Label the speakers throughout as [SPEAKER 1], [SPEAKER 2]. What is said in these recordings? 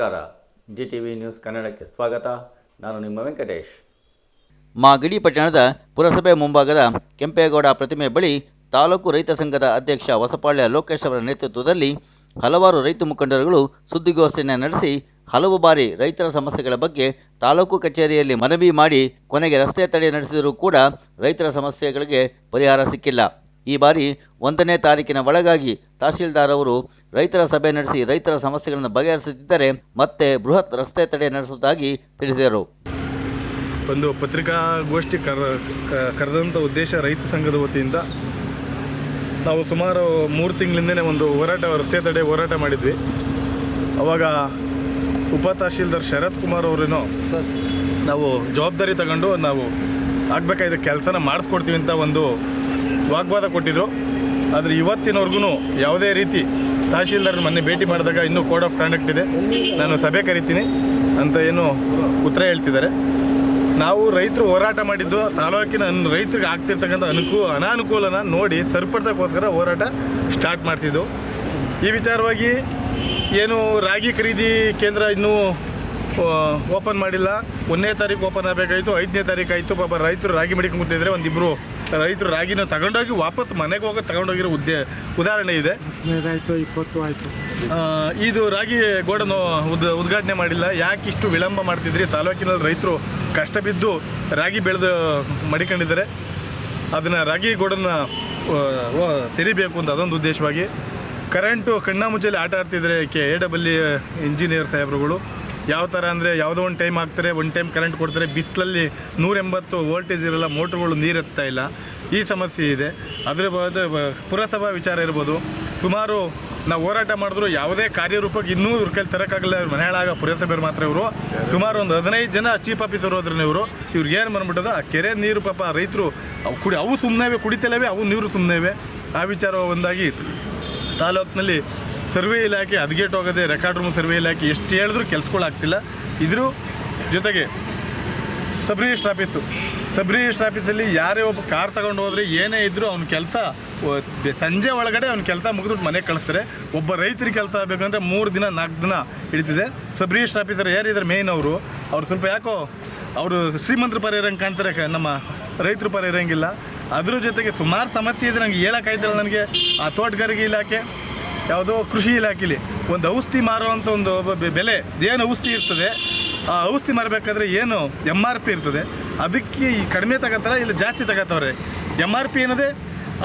[SPEAKER 1] ನಮಸ್ಕಾರ. G T V news ಕನ್ನಡಕ್ಕೆ ಸ್ವಾಗತ. ನಾನು ನಿಮ್ಮ ವೆಂಕಟೇಶ್.
[SPEAKER 2] ಮಾಗಡಿ ಪಟ್ಟಣದ ಪುರಸಭೆ ಮುಂಭಾಗದ ಕೆಂಪೇಗೌಡ ಪ್ರತಿಮೆ ಬಳಿ ತಾಲೂಕು ರೈತ ಸಂಘದ ಅಧ್ಯಕ್ಷ ಹೊಸಪಾಳ್ಯ ಲೋಕೇಶ್ ಅವರ ನೇತೃತ್ವದಲ್ಲಿ ಹಲವಾರು ರೈತ ಮುಖಂಡರುಗಳು ಸುದ್ದಿಗೋಷ್ಠಿಯನ್ನು ನಡೆಸಿ ಹಲವು ಬಾರಿ ರೈತರ ಸಮಸ್ಯೆಗಳ ಬಗ್ಗೆ ತಾಲೂಕು ಕಚೇರಿಯಲ್ಲಿ ಮನವಿ ಮಾಡಿ ಕೊನೆಗೆ ರಸ್ತೆ ತಡೆ ನಡೆಸಿದರೂ ಕೂಡ ರೈತರ ಸಮಸ್ಯೆಗಳಿಗೆ ಪರಿಹಾರ ಸಿಕ್ಕಿಲ್ಲ. ಈ ಬಾರಿ ಒಂದನೇ ತಾರೀಕಿನ ಒಳಗಾಗಿ ತಹಸೀಲ್ದಾರ್ ಅವರು ರೈತರ ಸಭೆ ನಡೆಸಿ ರೈತರ ಸಮಸ್ಯೆಗಳನ್ನು ಬಗೆಹರಿಸುತ್ತಿದ್ದರೆ ಮತ್ತೆ ಬೃಹತ್ ರಸ್ತೆ ತಡೆ ನಡೆಸುವುದಾಗಿ ತಿಳಿಸಿದರು.
[SPEAKER 3] ಒಂದು ಪತ್ರಿಕಾಗೋಷ್ಠಿ ಕರ ಕರೆದಂಥ ಉದ್ದೇಶ ರೈತ ಸಂಘದ ವತಿಯಿಂದ ನಾವು ಸುಮಾರು ಮೂರು ತಿಂಗಳಿಂದನೇ ಒಂದು ಹೋರಾಟ, ರಸ್ತೆ ತಡೆ ಹೋರಾಟ ಮಾಡಿದ್ವಿ. ಅವಾಗ ಉಪ ತಹಶೀಲ್ದಾರ್ ಶರತ್ ಕುಮಾರ್ ಅವರೇನೋ ನಾವು ಜವಾಬ್ದಾರಿ ತಗೊಂಡು ನಾವು ಆಗಬೇಕಾದ ಕೆಲಸನ ಮಾಡಿಸ್ಕೊಡ್ತೀವಿ ಅಂತ ಒಂದು ವಾಗ್ವಾದ ಕೊಟ್ಟಿದ್ರು. ಆದರೆ ಇವತ್ತಿನವರೆಗೂ ಯಾವುದೇ ರೀತಿ ತಹಶೀಲ್ದಾರ್ ಮೊನ್ನೆ ಭೇಟಿ ಮಾಡಿದಾಗ ಇನ್ನೂ ಕೋಡ್ ಆಫ್ ಕಾಂಡಕ್ಟ್ ಇದೆ. ನಾನು ಸಭೆ ಕರಿತೀನಿ ಅಂತ ಏನು ಉತ್ತರ ಹೇಳ್ತಿದ್ದಾರೆ. ನಾವು ರೈತರು ಹೋರಾಟ ಮಾಡಿದ್ದು ತಾಲೂಕಿನ ರೈತರಿಗೆ ಆಗ್ತಿರ್ತಕ್ಕಂಥ ಅನುಕೂಲ ಅನಾನುಕೂಲನ ನೋಡಿ ಸರಿಪಡಿಸೋಕ್ಕೋಸ್ಕರ ಹೋರಾಟ ಸ್ಟಾರ್ಟ್ ಮಾಡ್ತಿದ್ದೆವು. ಈ ವಿಚಾರವಾಗಿ ಏನು ರಾಗಿ ಖರೀದಿ ಕೇಂದ್ರ ಇನ್ನೂ ಓಪನ್ ಮಾಡಿಲ್ಲ. ಒಂದನೇ ತಾರೀಕು ಓಪನ್ ಆಗಬೇಕಾಯಿತು, ಐದನೇ ತಾರೀಕು ಆಯಿತು. ಪಾಪ ರೈತರು ರಾಗಿ ಮಡಿಕೊಂಡು ಕೂತಿದ್ರೆ ಒಂದಿಬ್ಬರು ರೈತರು ರಾಗಿನ ತಗೊಂಡೋಗಿ ವಾಪಸ್ ಮನೆಗೆ ಹೋಗೋ ತಗೊಂಡೋಗಿರೋ ಉದ್ದೇ ಉದಾಹರಣೆ ಇದೆ.
[SPEAKER 4] ಹದಿನೈದಾಯ್ತು ಇಪ್ಪತ್ತು ಆಯಿತು.
[SPEAKER 3] ಇದು ರಾಗಿ ಗೋಡನ್ನು ಉದ್ ಉದ್ಘಾಟನೆ ಮಾಡಿಲ್ಲ. ಯಾಕೆ ಇಷ್ಟು ವಿಳಂಬ ಮಾಡ್ತಿದ್ರಿ? ತಾಲೂಕಿನಲ್ಲಿ ರೈತರು ಕಷ್ಟ ಬಿದ್ದು ರಾಗಿ ಬೆಳೆದು ಮಡಿಕೊಂಡಿದ್ದಾರೆ. ಅದನ್ನು ರಾಗಿ ಗೋಡನ್ನು ತೆರಿಬೇಕು ಅಂತ ಅದೊಂದು ಉದ್ದೇಶವಾಗಿ. ಕರೆಂಟು ಕಣ್ಣಾಮುಚ್ಚೆಯಲ್ಲಿ ಆಟ ಆಡ್ತಿದ್ರೆ ಕೆ ಎ ಡಬಲ್ ಇಂಜಿನಿಯರ್ ಸಾಹೇಬ್ರುಗಳು ಯಾವ ಥರ ಅಂದರೆ ಯಾವುದೋ ಒಂದು ಟೈಮ್ ಹಾಕ್ತಾರೆ, ಒಂದು ಟೈಮ್ ಕರೆಂಟ್ ಕೊಡ್ತಾರೆ, ಬಿಸಿಲಲ್ಲಿ ನೂರ ಎಂಬತ್ತು ವೋಲ್ಟೇಜ್ ಇರಲ್ಲ ಮೋಟ್ರುಗಳು ನೀರು ಇಲ್ಲ. ಈ ಸಮಸ್ಯೆ ಇದೆ. ಅದರ ಪುರಸಭಾ ವಿಚಾರ ಇರ್ಬೋದು. ಸುಮಾರು ನಾವು ಹೋರಾಟ ಮಾಡಿದ್ರು, ಯಾವುದೇ ಕಾರ್ಯರೂಪಕ್ಕೆ ಇನ್ನೂ ಇವ್ರ ಕೈಲಿ ತರೋಕ್ಕಾಗಲ್ಲ ಇವ್ರು ಮನೆ ಹಾಳಾಗ ಪುರಸಭೆಯವ್ರು ಮಾತ್ರ ಇವರು. ಸುಮಾರು ಒಂದು ಹದಿನೈದು ಜನ ಚೀಫ್ ಆಫೀಸರ್ ಹೋದ್ರೆ ಇವರು. ಇವ್ರಿಗೆ ಏನು ಬಂದ್ಬಿಟ್ಟದ? ಆ ಕೆರೆ ನೀರು ಪಾಪ ರೈತರು ಅವು ಕುಡಿ, ಅವು ಸುಮ್ಮನೆ ಕುಡಿತಲೇವೆ ಅವು ನೀರು ಸುಮ್ಮನೆ ಆ ವಿಚಾರ ಒಂದಾಗಿ ತಾಲೂಕಿನಲ್ಲಿ ಸರ್ವೆ ಇಲಾಖೆ ಅದ್ಗೇಟ್ ಹೋಗದೆ ರೆಕಾರ್ಡ್ ರೂಮ್ ಸರ್ವೆ ಇಲಾಖೆ ಎಷ್ಟು ಹೇಳಿದ್ರು ಕೆಲ್ಸಗಳಾಗ್ತಿಲ್ಲ ಇದ್ರ ಜೊತೆಗೆ sub registrar office sub registrar ಆಫೀಸಲ್ಲಿ ಯಾರೇ ಒಬ್ಬ ಕಾರ್ ತಗೊಂಡು ಹೋದರೆ ಏನೇ ಇದ್ದರೂ ಅವ್ನ ಕೆಲಸ ಸಂಜೆ ಒಳಗಡೆ ಅವ್ನ ಕೆಲಸ ಮುಗಿದ್ಬಿಟ್ಟು ಮನೆಗೆ ಕಳಿಸ್ತಾರೆ. ಒಬ್ಬ ರೈತರಿಗೆ ಕೆಲಸ ಆಗಬೇಕಂದ್ರೆ ಮೂರು ದಿನ, ನಾಲ್ಕು ದಿನ ಹಿಡಿತಿದೆ. ಸಬ್ ರಿಜಿಸ್ಟ್ರ್ ಆಫೀಸರ್ ಯಾರಿದ್ದಾರೆ ಮೇಯ್ನ್ ಅವರು? ಅವ್ರು ಸ್ವಲ್ಪ ಯಾಕೋ ಅವರು ಶ್ರೀಮಂತರ ಪರ ಇರಂಗೆ ಕಾಣ್ತಾರೆ ನಮ್ಮ ರೈತರ ಪರ ಇರೋಂಗಿಲ್ಲ ಅದ್ರ ಜೊತೆಗೆ ಸುಮಾರು ಸಮಸ್ಯೆ ಇದೆ, ನಂಗೆ ಹೇಳೋಕ್ಕಾಯ್ತಲ್ಲ ನನಗೆ. ಆ ತೋಟಗಾರಿಕೆ ಇಲಾಖೆ ಯಾವುದೋ ಕೃಷಿ ಇಲಾಖೆಲಿ ಒಂದು ಔಷಧಿ ಮಾರುವಂಥ ಒಂದು ಬೆಲೆ, ಏನು ಔಷಧಿ ಇರ್ತದೆ, ಆ ಔಷಧಿ ಮಾರಬೇಕಾದ್ರೆ ಏನು ಎಂ ಆರ್ ಪಿ ಇರ್ತದೆ. ಅದಕ್ಕೆ ಈ ಕಡಿಮೆ ತಗೋತಾರೆ ಇಲ್ಲ ಜಾಸ್ತಿ ತಗೋತಾವ್ರೆ ಎಂ ಆರ್ ಪಿ ಏನದೆ,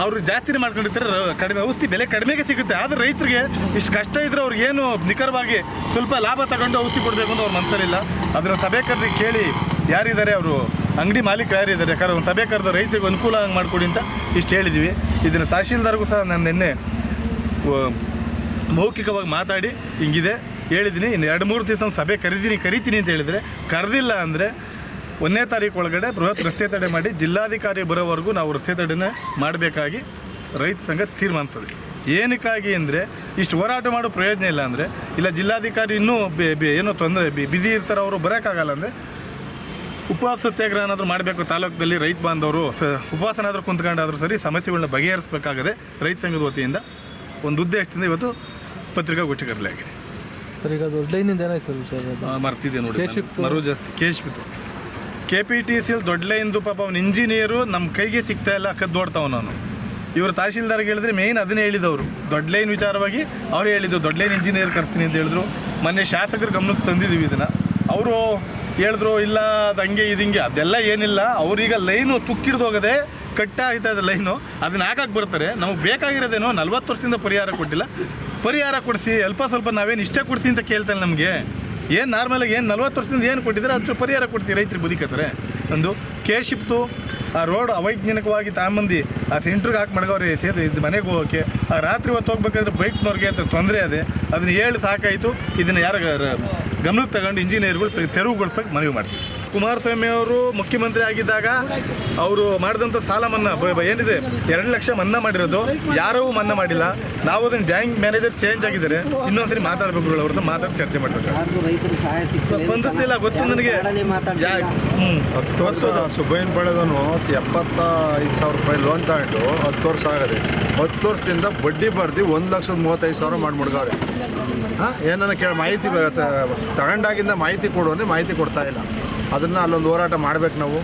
[SPEAKER 3] ಅವರು ಜಾಸ್ತಿನೇ ಮಾಡ್ಕೊಂಡಿರ್ತಾರೆ ಕಡಿಮೆ ಔಷಧಿ ಬೆಲೆ ಕಡಿಮೆಗೆ ಸಿಗುತ್ತೆ. ಆದರೆ ರೈತರಿಗೆ ಇಷ್ಟು ಕಷ್ಟ ಇದ್ದರೆ ಅವ್ರಿಗೆ ಏನು ನಿಖರವಾಗಿ ಸ್ವಲ್ಪ ಲಾಭ ತಗೊಂಡು ಔಷಧಿ ಕೊಡಬೇಕು ಅಂತ ಅವ್ರ ಮನಸ್ಸಲ್ಲಿಲ್ಲ ಅದನ್ನು ಸಭೆ ಕರೆದು ಕೇಳಿ ಯಾರಿದ್ದಾರೆ ಅವರು? ಅಂಗಡಿ ಮಾಲೀಕ ಯಾರಿದ್ದಾರೆ? ಯಾಕಂದ್ರೆ ಒಂದು ಸಭೆ ಕರೆದು ರೈತರಿಗೆ ಅನುಕೂಲ ಹಂಗೆ ಮಾಡಿಕೊಡಿ ಅಂತ ಇಷ್ಟು ಹೇಳಿದ್ವಿ. ಇದನ್ನು ತಹಶೀಲ್ದಾರ್ಗೂ ಸಹ ನಾನು ನಿನ್ನೆ ಮೌಖಿಕವಾಗಿ ಮಾತಾಡಿ, ಹಿಂಗಿದೆ, ಹೇಳಿದ್ದೀನಿ, ಇನ್ನು ಎರಡು ಮೂರು ದಿವಸ ಸಭೆ ಕರೀತೀನಿ, ಕರಿತೀನಿ ಅಂತ ಹೇಳಿದರೆ ಕರೆದಿಲ್ಲ ಅಂದರೆ ಒಂದನೇ ತಾರೀಕು ಒಳಗಡೆ ಬೃಹತ್ ರಸ್ತೆ ತಡೆ ಮಾಡಿ ಜಿಲ್ಲಾಧಿಕಾರಿ ಬರೋವರೆಗೂ ನಾವು ರಸ್ತೆ ತಡೆನ ಮಾಡಬೇಕಾಗಿ ರೈತ ಸಂಘ ತೀರ್ಮಾನಿಸ್ತದೆ ಏನಕ್ಕಾಗಿ ಅಂದರೆ ಇಷ್ಟು ಹೋರಾಟ ಮಾಡೋ ಪ್ರಯೋಜನ ಇಲ್ಲ ಅಂದರೆ, ಇಲ್ಲ ಜಿಲ್ಲಾಧಿಕಾರಿ ಇನ್ನೂ ಬೆ, ಬೆ- ಏನೋ ತೊಂದರೆ ಬಿಸಿ ಇರ್ತಾರೆ, ಅವರು ಬರೋಕ್ಕಾಗಲ್ಲ ಅಂದರೆ ಉಪವಾಸ ಸತ್ಯಾಗ್ರಹ ಏನಾದರೂ ಮಾಡಬೇಕು ತಾಲೂಕಲ್ಲಿ ರೈತ ಬಾಂಧವರು, ಸ ಉಪವಾಸನಾದರೂ ಕುಂತ್ಕೊಂಡಾದರೂ ಸರಿ ಸಮಸ್ಯೆಗಳನ್ನ ಬಗೆಹರಿಸಬೇಕಾಗದೆ ರೈತ ಸಂಘದ ವತಿಯಿಂದ ಒಂದು ಉದ್ದೇಶದಿಂದ ಇವತ್ತು ಪತ್ರಿಕಾಗೋಷ್ಠಿ ಕರೆಯಲಾಗಿದೆ
[SPEAKER 4] ಸರ್ ಈಗ ಅದು ಲೈನಿಂದ ಏನಾಯ್ತು ಸರ್ ಅದು?
[SPEAKER 3] ಮರ್ತಿದ್ದೆ ನೋಡಿ ನಾನು. ಮರು ಜಾಸ್ತಿ ಕೇಶಿಪ್ತು ಕೆ ಪಿ ಟಿ ಸಿ ದೊಡ್ಡ ಲೈನ್ದು ಪಾಪ ಅವ್ನು ಇಂಜಿನಿಯರು ನಮ್ಮ ಕೈಗೆ ಸಿಗ್ತಾ ಇಲ್ಲ ಕದ್ದೋಡ್ತಾವ ನಾನು ಇವರು ತಹಶೀಲ್ದಾರ್ಗೆ ಹೇಳಿದ್ರೆ ಮೇಯ್ನ್ ಅದನ್ನೇ ಹೇಳಿದವರು. ದೊಡ್ಡ ಲೈನ್ ವಿಚಾರವಾಗಿ ಅವ್ರು ಹೇಳಿದ್ರು ದೊಡ್ಡ ಲೈನ್ ಇಂಜಿನಿಯರ್ ಕರ್ತೀನಿ ಅಂತ ಹೇಳಿದ್ರು. ಮೊನ್ನೆ ಶಾಸಕರ ಗಮನಕ್ಕೆ ತಂದಿದ್ದೀವಿ ಇದನ್ನು. ಅವರು ಹೇಳಿದ್ರು ಇಲ್ಲ ಅದು ಹಂಗೆ ಇದು ಹಿಂಗೆ ಅದೆಲ್ಲ ಏನಿಲ್ಲ. ಅವ್ರೀಗ ಲೈನು ತುಕ್ಕಿಡ್ದು ಹೋಗದೆ ಕಟ್ಟ ಆಗ್ತಾ ಇದೆ ಲೈನು. ಅದನ್ನ ಹಾಕಕ್ಕೆ ಬರ್ತಾರೆ. ನಮಗೆ ಬೇಕಾಗಿರೋದೇನೋ ನಲ್ವತ್ತು ವರ್ಷದಿಂದ ಪರಿಹಾರ ಕೊಟ್ಟಿಲ್ಲ. ಪರಿಹಾರ ಕೊಡಿಸಿ, ಅಲ್ಪ ಸ್ವಲ್ಪ ನಾವೇನು ಇಷ್ಟೇ ಕೊಡಿಸಿ ಅಂತ ಕೇಳ್ತಾನೆ ನಮಗೆ. ಏನು ನಾರ್ಮಲಾಗಿ ಏನು ನಲ್ವತ್ತು ವರ್ಷದಿಂದ ಏನು ಕೊಟ್ಟಿದ್ದಾರೆ, ಅದು ಪರಿಹಾರ ಕೊಡ್ತೀವಿ ರೈತರಿಗೆ ಬದುಕತ್ತಾರೆ ಒಂದು ಕೇಶಿಪ್ತು ಆ ರೋಡ್ ಅವೈಜ್ಞಾನಿಕವಾಗಿ ತಗೊಂಬಂದು ಆ ಸೆಂಟ್ರಿಗೆ ಹಾಕಿ ಮಡಗವ್ರೆ ಸೇತು ಇದು ಮನೆಗೆ ಹೋಗೋಕ್ಕೆ, ಆ ರಾತ್ರಿ ಹೊತ್ತು ಹೋಗ್ಬೇಕಾದ್ರೆ ಬೈಕ್ನವ್ರಿಗೆ ತೊಂದರೆ ಅದೇ. ಅದನ್ನ ಹೇಳಿ ಸಾಕಾಯಿತು. ಇದನ್ನು ಯಾರ ಗಮನಕ್ಕೆ ತಗೊಂಡು ಇಂಜಿನಿಯರ್ಗಳು ತೆರವುಗೊಳಿಸ್ಬೇಕು ಮನವಿ ಮಾಡ್ತೀವಿ ಕುಮಾರಸ್ವಾಮಿ ಅವರು ಮುಖ್ಯಮಂತ್ರಿ ಆಗಿದ್ದಾಗ ಅವರು ಮಾಡಿದಂಥ ಸಾಲ ಮನ್ನಾ ಏನಿದೆ? ಎರಡು ಲಕ್ಷ ಮನ್ನಾ ಮಾಡಿರೋದು. ಯಾರೂ ಮನ್ನಾ ಮಾಡಿಲ್ಲ. ನಾವು ಅದನ್ನು ಬ್ಯಾಂಕ್ ಮ್ಯಾನೇಜರ್ ಚೇಂಜ್ ಆಗಿದ್ದಾರೆ. ಇನ್ನೊಂದ್ಸರಿ ಮಾತಾಡಬೇಕು ಅವ್ರದ್ದು ಮಾತಾಡಿ ಚರ್ಚೆ ಮಾಡಬೇಕು. ಸ್ಪಂದಿಸ್ತಿಲ್ಲ ಗೊತ್ತು ನನಗೆ.
[SPEAKER 5] ಹತ್ತು ವರ್ಷ ಸುಬ್ಬಯ್ಯನ ಪಡೆದನು ಎಪ್ಪತ್ತ ಐದು ಸಾವಿರ ರೂಪಾಯಿ ಲೋನ್ ತಗೊಂಡು ಹತ್ತು ವರ್ಷ ಆಗದೆ. ಹತ್ತು ವರ್ಷದಿಂದ ಬಡ್ಡಿ ಬರ್ದು ಒಂದು ಲಕ್ಷದ ಮೂವತ್ತೈದು ಸಾವಿರ ಮಾಡಿ ಮುಡ್ಗವ್ರೆ. ಹಾಂ? ಏನನ್ನ ಕೇಳಿ ಮಾಹಿತಿ ಬರುತ್ತೆ. ತಗೊಂಡಾಗಿಂದ ಮಾಹಿತಿ ಕೊಡು ಅಂದರೆ ಮಾಹಿತಿ ಕೊಡ್ತಾ ಇಲ್ಲ. ಅದನ್ನು ಅಲ್ಲೊಂದು ಹೋರಾಟ ಮಾಡ್ಬೇಕು ನಾವು.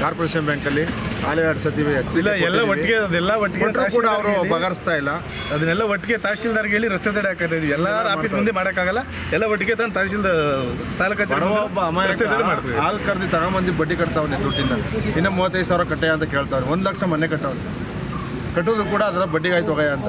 [SPEAKER 5] ಕಾರ್ಪೊರೇಷನ್ ಬ್ಯಾಂಕಲ್ಲಿ ಆಲೆ ಎರಡು ಸತಿ
[SPEAKER 3] ಇಲ್ಲ ಎಲ್ಲ ಒಟ್ಟಿಗೆ ಅದೆಲ್ಲ ಒಟ್ಟಿಗೆ
[SPEAKER 5] ಕೂಡ ಅವರು ಬಗರಿಸ್ತಾ ಇಲ್ಲ.
[SPEAKER 3] ಅದನ್ನೆಲ್ಲ ಒಟ್ಟಿಗೆ ತಹಶೀಲ್ದಾರ್ಗೆ ಹೇಳಿ ರಸ್ತೆ ತಡೆ ಹಾಕತಾ ಇದೀವಿ. ಎಲ್ಲ ಆಫೀಸ್ ಮುಂದೆ ಮಾಡೋಕ್ಕಾಗಲ್ಲ. ಎಲ್ಲ ಒಟ್ಟಿಗೆ ತಂದು ತಹಶೀಲ್ದಾರ್ ತಾಲೂಕು
[SPEAKER 5] ಒಬ್ಬ
[SPEAKER 3] ಮಾಡ್ತೀವಿ.
[SPEAKER 5] ಹಾಲು ಕರ್ದು ತಗೊಂಬಂದು ಬಡ್ಡಿ ಕಟ್ತಾವನೆ ದುಡ್ಡಿಂದ ಇನ್ನೂ ಮೂವತ್ತೈದು ಸಾವಿರ ಕಟ್ಟೆ ಅಂತ ಕೇಳ್ತಾವ್ರೆ. ಒಂದು ಲಕ್ಷ ಮನೆ ಕಟ್ಟವ್ರೆ. ಕಟ್ಟೋದು ಕೂಡ ಅದರ ಬಡ್ಡಿಗಾಯ್ತು ಹೋಗಯ್ಯ ಅಂತ.